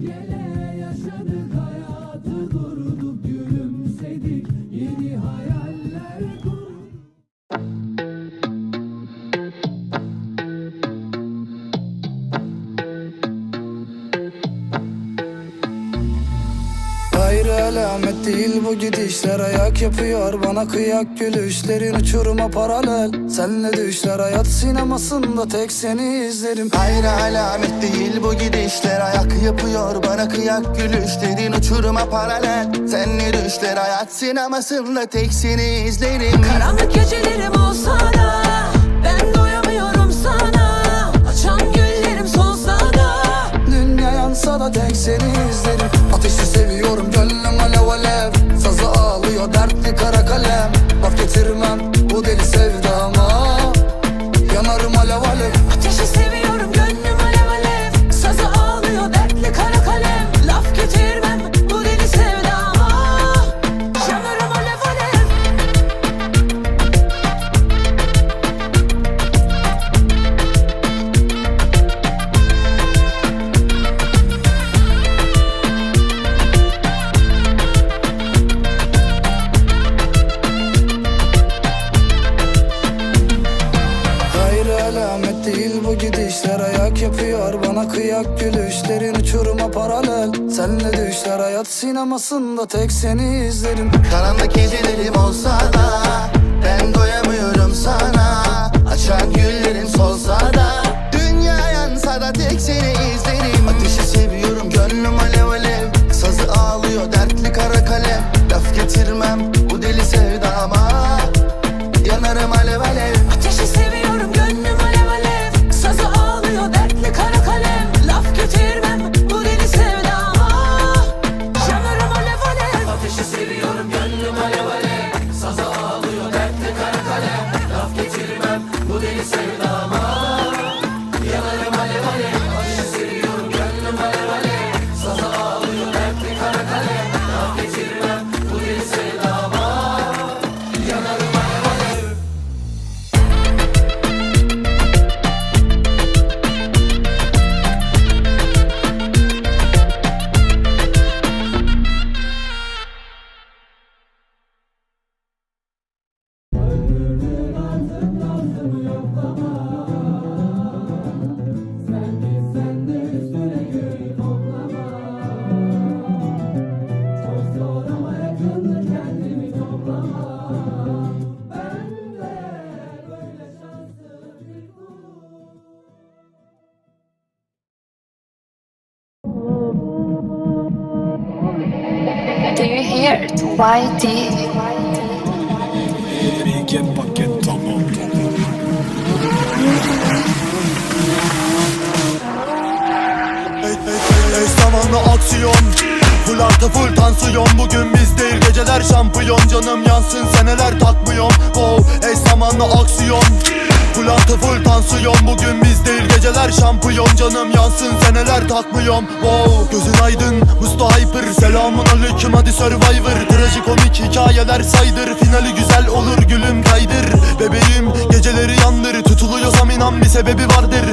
Yeah. Alamet değil bu gidişler Ayak yapıyor bana kıyak gülüşlerin Uçuruma paralel. Senle düşler hayat sinemasında Tek seni izlerim. Hayır alamet değil bu gidişler Ayak yapıyor bana kıyak gülüşlerin Uçuruma paralel. Senle düşler hayat sinemasında Tek seni izlerim. Karanlık gecelerim olsa da Ben doyamıyorum sana. Açan güllerim solsa da Dünya yansa da tek seni Ayak yapıyor bana kıyak gülüşlerin Uçuruma paralel. Senle düşler hayat sinemasında Tek seni izlerim. Karanlık gecelerim olsa da Ben doyamıyorum sana. Açan güllerin solsa da Dünya yansa da tek seni izlerim YT. Bilge paket tamam Ey, aksiyon. Full artı full tansiyon. Bugün biz değil geceler şampiyon. Canım yansın seneler takmıyorum. Wow ey zamanlı aksiyon Full artı full tansiyon. Bugün biz değil geceler şampiyon. Canım yansın seneler takmıyorum. Wow gözün aydın Musta Hyper Selamun aleyküm hadi Survivor. Trajikomik hikayeler saydır. Finali güzel olur gülüm kaydır. Bebeğim geceleri yandır. Tutuluyorsam inan bir sebebi vardır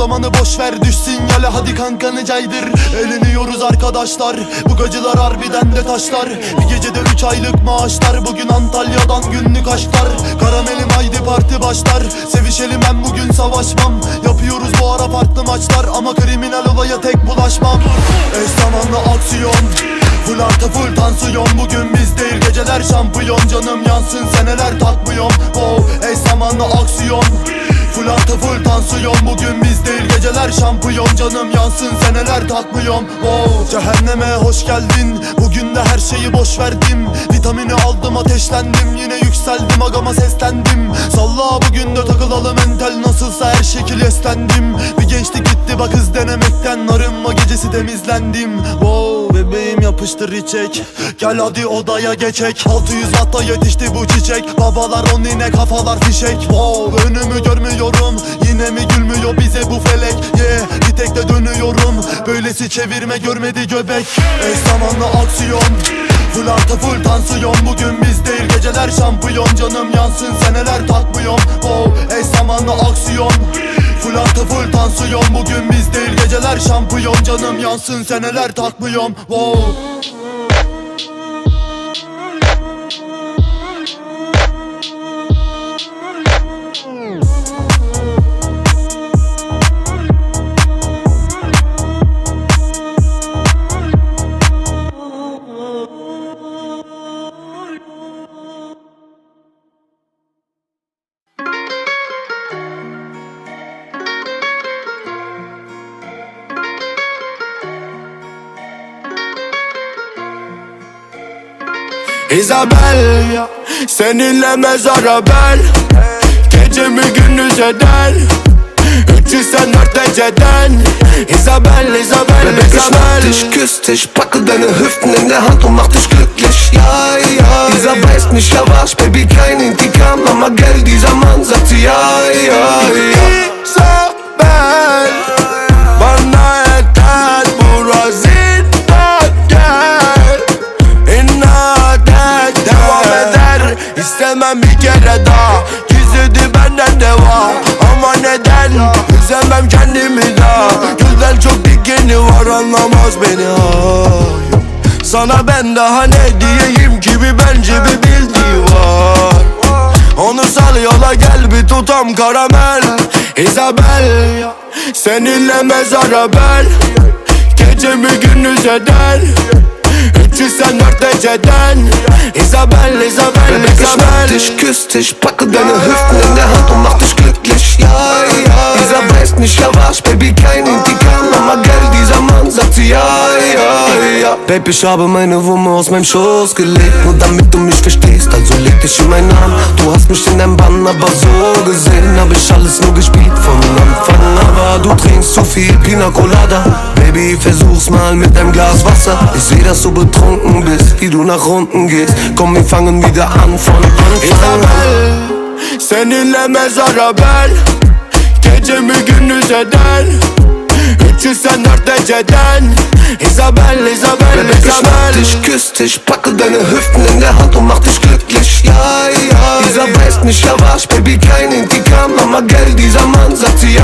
Godamanı boş ver Düş sinyale hadi kankanı caydır? Eğleniyoruz arkadaşlar. Bu gacılar harbiden de taşlar. Bir gecede üç aylık maaşlar. Bugün Antalya'dan günlük aşklar. Karamelim haydi parti başlar. Sevişelim ben bugün savaşmam. Yapıyoruz bu ara farklı maçlar. Ama kriminal olaya tek bulaşmam. Eş zamanlı aksiyon. Full artı full tansiyon. Bugün biz değil geceler şampiyon. Canım yansın seneler takmıyorum. Wow eş zamanlı aksiyon Full artı full tansiyon. Bugün biz değil geceler şampiyon. Canım yansın seneler takmıyorum Wow Cehenneme hoş geldin. Bugün de her şeyi boş verdim. Vitamini aldım ateşlendim. Yine yükseldim agama seslendim. Salla bugün de takılalım entel. Nasılsa her şekil eslendim Bir gençlik gitti bak hız denemekten. Arınma gecesi temizlendim. Wow bebeğim yapıştır içek. Gel hadi odaya geçek. 600 watta yetişti bu çiçek. Babalar on yine kafalar fişek. Wow önümü görmüyorum Yine mi gülmüyor bize bu felek? Yeah bir tek de dönüyorum. Böylesi çevirme görmedi göbek. Eş zamanlı aksiyon. Full artı full tansiyon. Bugün biz değil geceler şampiyon. Canım yansın seneler takmıyorum. Wow eş zamanlı aksiyon. Full artı full tansiyon. Bugün biz değil geceler şampiyon. Canım yansın seneler takmıyorum. Wow. Isabel Seninle mezara bel Gecemi gündüz eder. 384 dereceden. Isabel, Isabel, Baby, ich schnapp Isabel. dich, küss dich, packe deine Hüften in der Hand und mach dich glücklich. Ja, ja, dieser weiß nicht, ja was, Baby, kein Intikam, Mama, gell, dieser Mann sagt sie, ja, ja, ja. Isabel İstemem bir kere daha. Gizledi benden de var Ama neden? Üzemem kendimi daha. Gözler çok dikeni var anlamaz beni. Hayır. Sana ben daha ne diyeyim ki bir bence bir bildiği var. Onu sal yola gel bir tutam karamel. Isabel Seninle mezara bel. Gecemi gündüz eder 384 dereceden Isabel, Isabel, Baby, ich schnapp Isabel dich, küss dich, packe deine Hüften in der Hand und mach dich glücklich. Ja, ja, dieser weiß nicht, ja was, Baby, kein Intikam, Mama, gell, dieser Mann sagt sie, ja, ja, ja. Baby, ich habe meine Wumme aus meinem Schoß gelegt, nur damit du mich verstehst, also leg dich in meinen Arm. Du hast mich in deinem Bann, aber so gesehen hab ich alles nur gespielt zu viel Pina Colada. Baby, versuch's mal mit einem Glas Wasser. Ich seh, dass du betrunken bist, wie du nach unten gehst. Komm, wir fangen wieder an von Anfang. Isabel Seninle mezara bel Gecemi gündüz eder 384 dereceden Isabel, Isabel, Baby, ich Isabel dich, küss dich, packe deine Hüften in der Hand und mach dich glücklich. Ja, ja, dieser weiß nicht, ja was, Baby, kein Intikam, Mama, gell, dieser Mann sagt sie, ja,